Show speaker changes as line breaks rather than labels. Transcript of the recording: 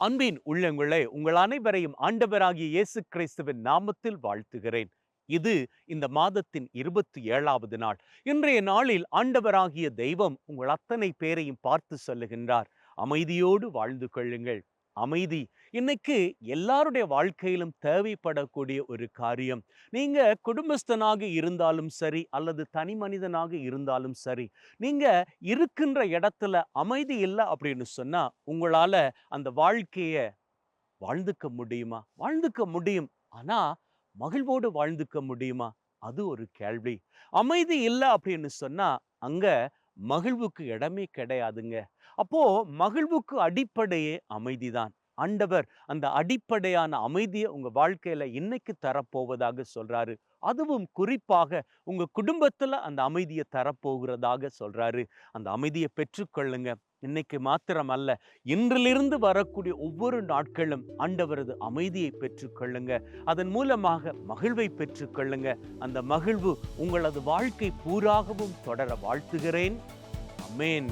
அன்பின் உள்ளங்களே உங்கள் அனைவரையும் ஆண்டவராகிய இயேசு கிறிஸ்துவின் நாமத்தில் வாழ்த்துகிறேன். இது இந்த மாதத்தின் இருபத்தி ஏழாவது நாள். இன்றைய நாளில் ஆண்டவராகிய தெய்வம் உங்கள் அத்தனை பேரையும் பார்த்து சொல்லுகின்றார். அமைதியோடு வாழ்ந்து கொள்ளுங்கள். அமைதி. இன்னைக்கு எல்லாருடைய வாழ்க்கையிலும் தேவைப்படக்கூடிய ஒரு காரியம். நீங்க குடும்பஸ்தனாக இருந்தாலும் சரி அல்லது தனி மனிதனாக இருந்தாலும் சரி நீங்க இருக்கின்ற இடத்துல அமைதி இல்லை அப்படின்னு சொன்னா உங்களால அந்த வாழ்க்கைய வாழ்ந்துக்க முடியுமா? வாழ்ந்துக்க முடியும். ஆனா மகிழ்வோடு வாழ்ந்துக்க முடியுமா? அது ஒரு கேள்வி. அமைதி இல்லை அப்படின்னு சொன்னா அங்க மகிழ்வுக்கு இடமே கிடையாதுங்க. அப்போ மகிழ்வுக்கு அடிப்படையே அமைதிதான். ஆண்டவர் அந்த அடிப்படையான அமைதியை உங்க வாழ்க்கையில இன்னைக்கு தரப்போவதாக சொல்றாரு? அதுவும் குறிப்பாக உங்க குடும்பத்துல அந்த அமைதியை தரப்போகிறதாக சொல்றாரு. அந்த அமைதியை பெற்றுக்கொள்ளுங்க. இன்னைக்கு மாத்திரம் அல்ல இன்றிலிருந்து வரக்கூடிய ஒவ்வொரு நாட்களும் ஆண்டவரது அமைதியை பெற்றுக்கொள்ளுங்க. அதன் மூலமாக மகிழ்வை பெற்றுக்கொள்ளுங்க. அந்த மகிழ்வு உங்களது வாழ்க்கை பூராகவும் தொடர வாழ்த்துகிறேன். அமேன்.